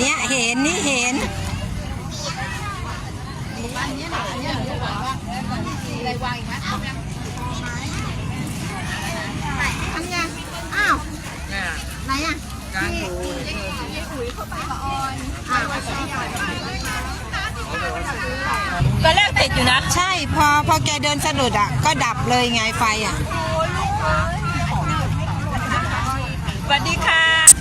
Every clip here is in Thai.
เนี่ยเห็นนี่เห็นทำยังอ้าวเนี่ยไหนอะการดูตอนแรกติดอยู่นะ ใช่พอพอแกเดินสะดุดอะ ก็ดับเลยไงไฟอะสวัสดีค่ะ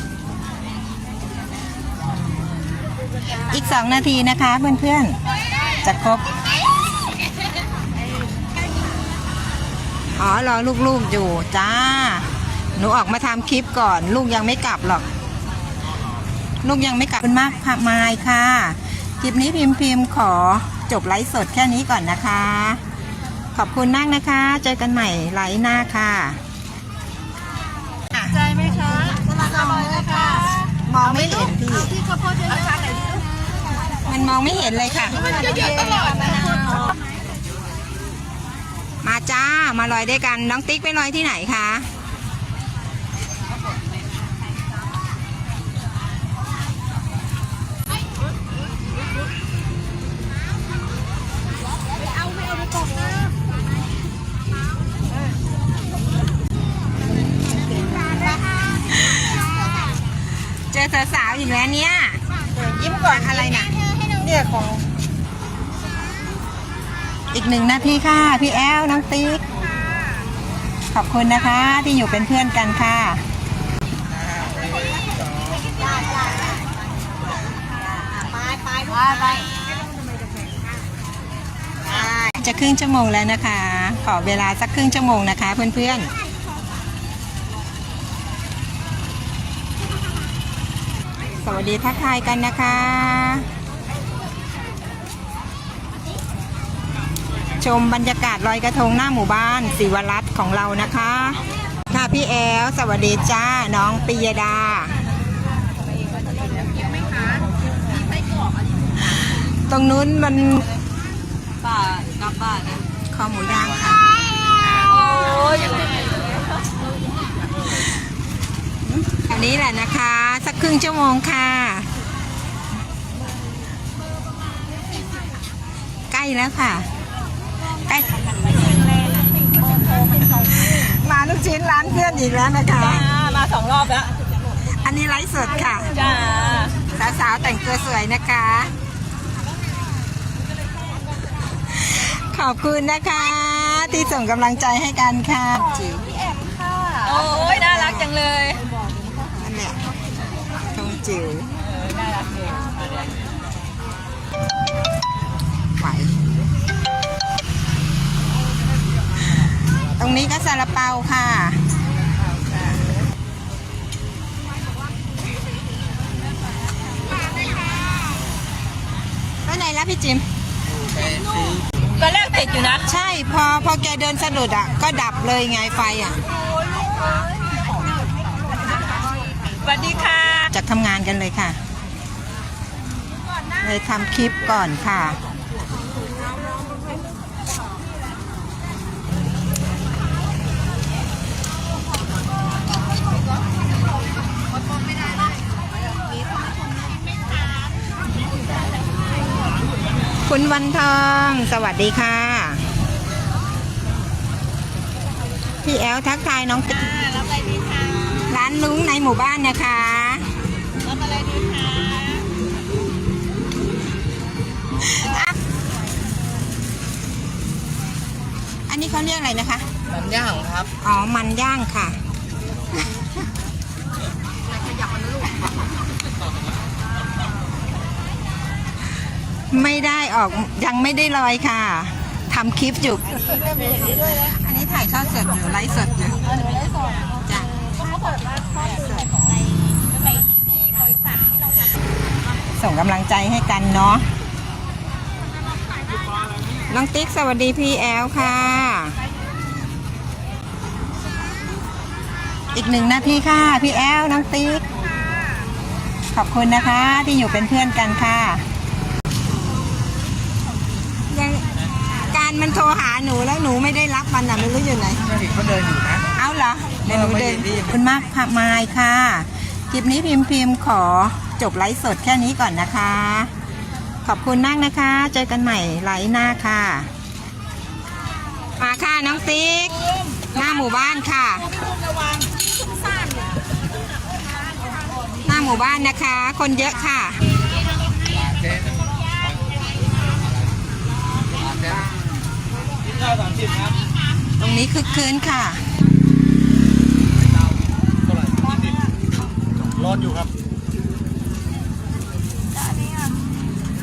อีกสองนาทีนะคะเพื่อนๆ จะครบ อ๋อ รอลูกๆอยู่จ้า หนูออกมาทำคลิปก่อน ลูกยังไม่กลับหรอก ลูกยังไม่กลับขอบคุณมากค่ะมายค่ะ คลิปนี้พิมพ์พิมพ์ขอจบไลฟ์สดแค่นี้ก่อนนะคะ ขอบคุณมากนะคะ เจอกันใหม่ไลฟ์หน้าค่ะใจไหมคะสลัดอร่อยเลยค่ะมองไม่เห็นพี่ ที่ข้าวโพดเยอะๆไหนอยดิ มันมองไม่เห็นเลยค่ะ มาจ้า มาลอยด้วยกัน น้องติ๊กไปลอยที่ไหนคะ เจอสาวๆอีกแล้วเนี่ย ยิ้มก่อนอะไรนะ เนี่ยของ อีกหนึ่งนาทีค่ะ พี่แอลน้องติ๊กขอบคุณนะคะที่อยู่เป็นเพื่อนกันค่ะไปไปไปไปจะครึ่งชั่วโมงแล้วนะคะ ขอเวลาสักครึ่งชั่วโมงนะคะเพื่อนๆสวัสดีทักทายกันนะคะ ชมบรรยากาศลอยกระทงหน้าหมู่บ้านศิวรัตน์ของเรานะคะ ค่ะพี่แอลสวัสดีจ้า น้องปิยดาตรงนู้นมันป่ากับบ้านนะคอหมูย่างค่ะ โอ้ยอันนี้แหละนะคะ สักครึ่งชั่วโมงค่ะ ใกล้แล้วค่ะ ใกล้มาลูกชิ้นร้านเพื่อนอีกแล้วนะคะจ้ามาสองรอบแล้ว อันนี้ไลฟ์สดค่ะ จ้า สาวๆแต่งตัวสวยนะคะ ขอบคุณนะคะ ที่ส่งกำลังใจให้กันค่ะจิ๋วโอ้ยน่ารักจังเลยนั่นแหละทองจิ๋วน่ารักเลย ก็ซาลาเปาค่ะ ไปไหนแล้วพี่จิมตอนแรกติดอยู่นะ ใช่ พอพอแกเดินสะดุดอะ ก็ดับเลยไงไฟอะสวัสดีค่ะ จากทำงานกันเลยค่ะ เลยทำคลิปก่อนค่ะ วันทอง สวัสดีค่ะ พี่แอลทักทายน้องติ๊กรับอะไรดีคะร้านลุงในหมู่บ้านนะคะรับอะไรดีคะอันนี้เขาเรียกอะไรนะคะ มันย่างครับ อ๋อ มันย่างค่ะ ไม่ได้ออกยังไม่ได้ลอยค่ะทำคลิปอยู่ อันนี้ถ่ายทอดสดอยู่ไลฟ์สดอยู่จ้ะส่งกำลังใจให้กันเนาะน้องติ๊กสวัสดีพี่แอลค่ะ อีกหนึ่งนาทีค่ะ พี่แอลน้องติ๊ก ขอบคุณนะคะที่อยู่เป็นเพื่อนกันค่ะยังการ มันโทรหาหนูแล้วหนูไม่ได้รับมันอะไม่รู้อยู่ไหนไม่เห็นเขาเดินอยู่นะ เอาเหรอเดี๋ยวหนูเดินเออไม่เห็นดิขอบคุณมากค่ะมายค่ะคลิปนี้พิมพ์พิมพ์ขอจบไลฟ์สดแค่นี้ก่อนนะคะ ขอบคุณมากนะคะ เจอกันใหม่ไลฟ์หน้าค่ะ มาค่ะน้องติ๊ก หน้าหมู่บ้านค่ะ หน้าหมู่บ้านนะคะ คนเยอะค่ะ เจ๊ข้าวสามสิบครับ ตรง นี้คึกคืนค่ะเท่าไหร่ยี่สิบร้อนอยู่ครับ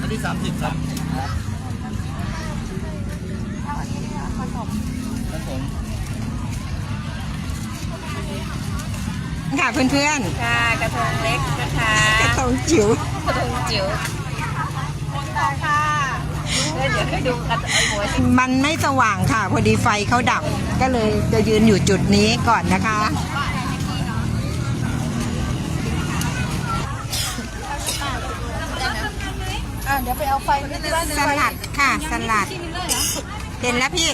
อันนี้สามสิบครับผสมค่ะเพื่อนค่ะกระทงเล็กนะคะๆกระทงจิ๋ว กระทงจิ๋วค่ะแล้ว เดี๋ยวให้ดูกระทงหัวมันไม่สว่างค่ะ พอดีไฟเขาดับ ก็เลยจะยืนอยู่จุดนี้ก่อนนะคะ อะเดี๋ยวไปเอาไฟมาที่บ้านสลัดค่ะสลัด เห็นแล้วพี่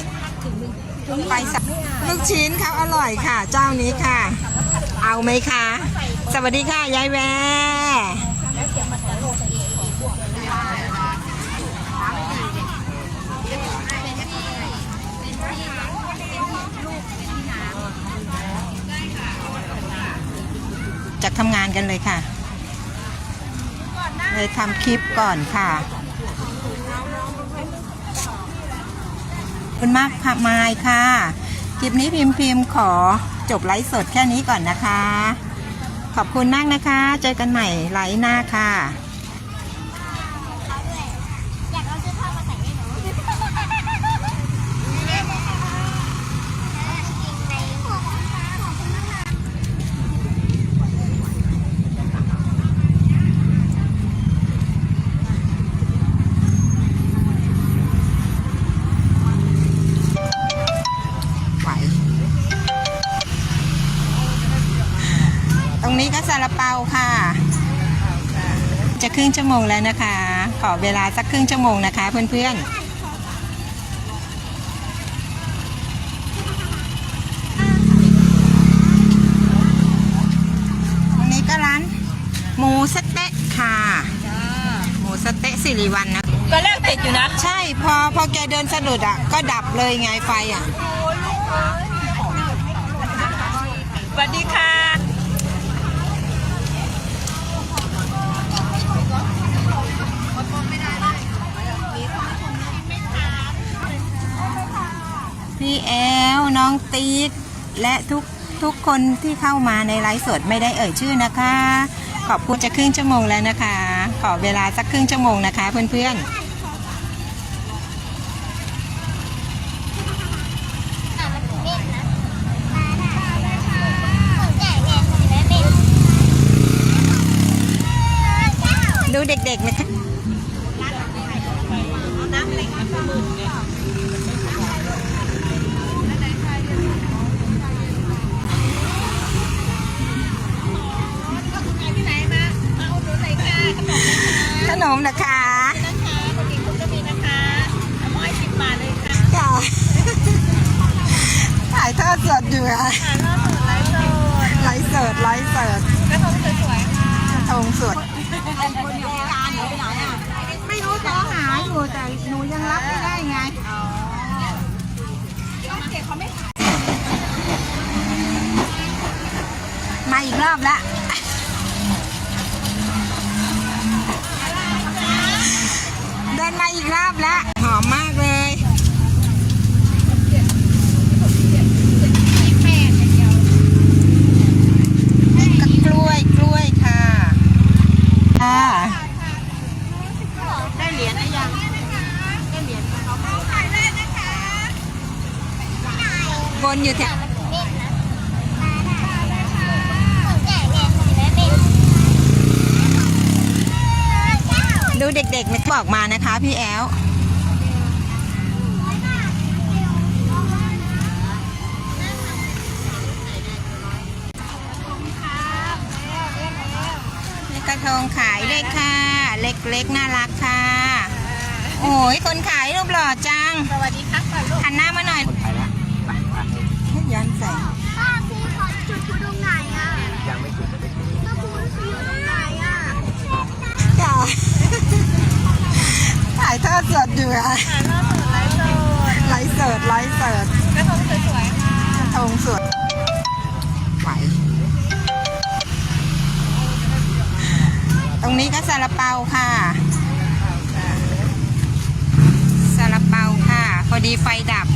ไปสักลูกชิ้นเขาอร่อยค่ะ เจ้านี้ค่ะ เอาไหมคะ สวัสดีค่ะ ยายแวจะทำงาน กันเลยค่ะ เลยทำคลิปก่อนค่ะ คุณมากค่ะมายค่ะ คลิปนี้พิมพ์พิมพ์ขอจบไลฟ์สดแค่นี้ก่อนนะคะ ขอบคุณมากนะคะ เจอกันใหม่ไลฟ์หน้าค่ะ รึ่งชั่วโมงแล้วนะคะ ขอเวลาสักครึ่งชั่วโมงนะคะ เพื่อนๆตรงนี้ก็ร้านหมูสะเต๊ะค่ะหมูสะเต๊ะสิริวันนะก็แรกติดอยู่นะ ใช่พอพอแกเดินสะดุดอะ ก็ดับเลยไงไฟอะสวัสดีค่ะ พี่แอลน้องติ๊กและทุกทุกคนที่เข้ามาในไลฟ์สดไม่ได้เอ่ยชื่อนะคะ ขอบคุณจะครึ่งชั่วโมงแล้วนะคะ ขอเวลาสักครึ่งชั่วโมงนะคะ เพื่อนๆดูเด็กๆนะคะ ขนมนะคะนะคะนคะปกติคุณก็มีนะคะน้ำอ้อยสิบบาทเลยค่ะค่ะถ่ายทอดสดอยู่อะถ่ายรอบสดไลฟ์สดไลฟ์สดไลฟ์สดกระทงสวยๆค่ะทงสดไม่รู้จะหาอยู่แต่หนูยังรับไม่ได้ไงมาอีกรอบละ ดินมาอีกรอบละหอมมากเลยกับกล้วยกล้วยค่ะ ค่ะ ได้เหรียญนะยังวนอยู่แถว ดูเด็กๆนะบอกมานะคะ พี่แอลมีกระทงขายด้วยค่ะ เล็กๆ น่ารักค่ะ โอ้ยคนขายรูปหล่อจัง สวัสดีครับก่อนลูกหันหน้ามาหน่อยคนไทยละไปไปยันใส่ สดอยู่ค่ะถ่ายรอบสดไลฟ์สดไลฟ์สดไลฟ์สดกระทงสวยๆค่ะทงสดไหวตรงนี้ก็ซาลาเปาค่ะซาลาเปาค่ะ พอดีไฟดับ